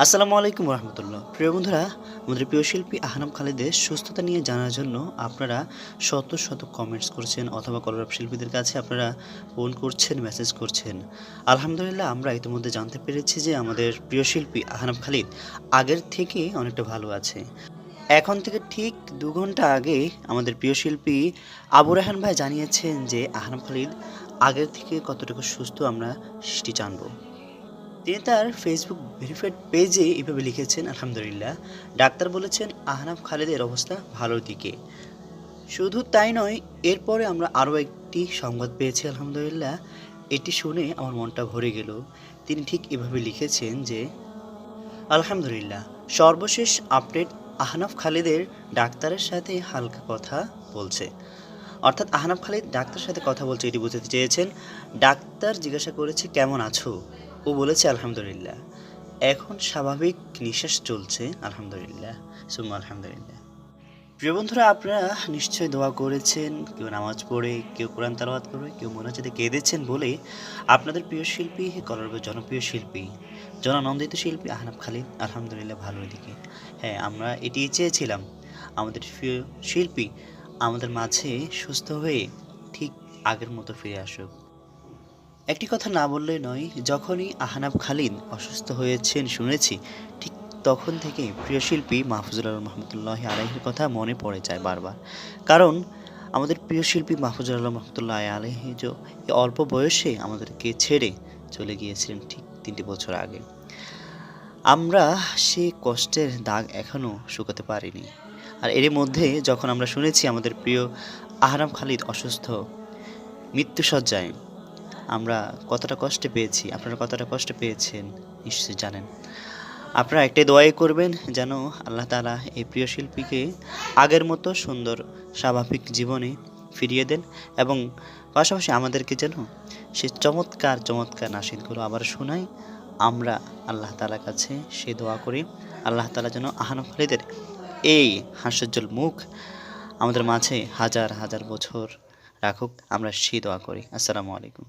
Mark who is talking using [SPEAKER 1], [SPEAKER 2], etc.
[SPEAKER 1] আসসালামু আলাইকুম রহমতুল্লাহ। প্রিয় বন্ধুরা, আমাদের প্রিয় শিল্পী আহনাম খালিদের সুস্থতা নিয়ে জানার জন্য আপনারা শত শত কমেন্টস করছেন অথবা কলরব শিল্পীদের কাছে আপনারা ফোন করছেন মেসেজ করছেন। আলহামদুলিল্লাহ, আমরা ইতিমধ্যে জানতে পেরেছি যে আমাদের প্রিয় শিল্পী আহনাম খালিদ আগের থেকে অনেকটা ভালো আছে। এখন থেকে ঠিক দু ঘণ্টা আগে আমাদের প্রিয় শিল্পী আবু রাহান ভাই জানিয়েছেন যে আহনাম খালিদ আগের থেকে কতটুকু সুস্থ আমরা সেটি জানব। তিনি তার ফেসবুক ভেরিফাইড পেজে এভাবে লিখেছেন, আলহামদুলিল্লাহ। ডাক্তার বলেছেন, আহনাফ খালেদের অবস্থা ভালোর দিকে। শুধু তাই নয়, এরপরে আমরা আরও একটি সংবাদ পেয়েছি, আলহামদুলিল্লাহ। এটি শুনে আমার মনটা ভরে গেল। তিনি ঠিক এভাবে লিখেছেন যে, আলহামদুলিল্লাহ। সর্বশেষ আপডেট, আহনাফ খালেদের ডাক্তারের সাথে হালকা কথা বলছে। অর্থাৎ আহনাফ খালিদ ডাক্তারের সাথে কথা বলছে, এটি বুঝতে চেয়েছেন, ডাক্তার জিজ্ঞাসা করেছে, কেমন আছো? ও বলেছে, আলহামদুলিল্লাহ। এখন স্বাভাবিক নিঃশ্বাস চলছে, আলহামদুলিল্লাহ। সুম্মা, আলহামদুলিল্লাহ। প্রিয় বন্ধুরা, আপনারা নিশ্চয়ই দোয়া করেছেন, কেউ নামাজ পড়ে, কেউ কোরআন তালাবাদ করে, কেউ মোনাজাতে কেঁদেছেন বলে আপনাদের প্রিয় শিল্পী কলরবের জনপ্রিয় শিল্পী, জনানন্দিত শিল্পী আহনাব খালিদ, আলহামদুলিল্লাহ ভালোর দিকে। হ্যাঁ আমরা এটি চেয়েছিলাম, আমাদের প্রিয় শিল্পী আমাদের মাঝে সুস্থ হয়ে ঠিক আগের মতো ফিরে আসুক। একটি কথা না বললেই নয়, যখনই আহনাব খালিদ অসুস্থ হয়েছেন শুনেছি, ঠিক তখন থেকে প্রিয় শিল্পী মাহফুজুল আলম রহমতুল্লাহ আলহের কথা মনে পড়ে যায় বারবার। কারণ আমাদের প্রিয় শিল্পী মাহফুজুল আলম রহমতুল্লাহ আলহি অল্প বয়সে আমাদেরকে ছেড়ে চলে গিয়েছিলেন ঠিক তিনটি বছর আগে। আমরা সেই কষ্টের দাগ এখনও শুকাতে পারিনি। আর এর মধ্যে যখন আমরা শুনেছি আমাদের প্রিয় আহরাম খালিদ অসুস্থ, মৃত্যুসজ্জায় আমরা কতটা কষ্টে পেয়েছি, আপনারা কতটা কষ্ট পেয়েছেন, নিশ্চয়ই জানেন। আপনারা একটাই দোয়াই করবেন যেন আল্লাহ তালা এই প্রিয় শিল্পীকে আগের মতো সুন্দর, স্বাভাবিক জীবনে ফিরিয়ে দেন এবং পাশাপাশি আমাদেরকে যেন সে চমৎকার চমৎকার নাসিদগুলো আবার শোনায়। আমরা আল্লাহ তালার কাছে সে দোয়া করি। আল্লাহ তালা যেন আহানব খালিদের এই হাস্যজ্জ্বল মুখ আমাদের মাঝে হাজার হাজার বছর রাখুক। আমরা সে দোয়া করি। আসসালামু আলাইকুম।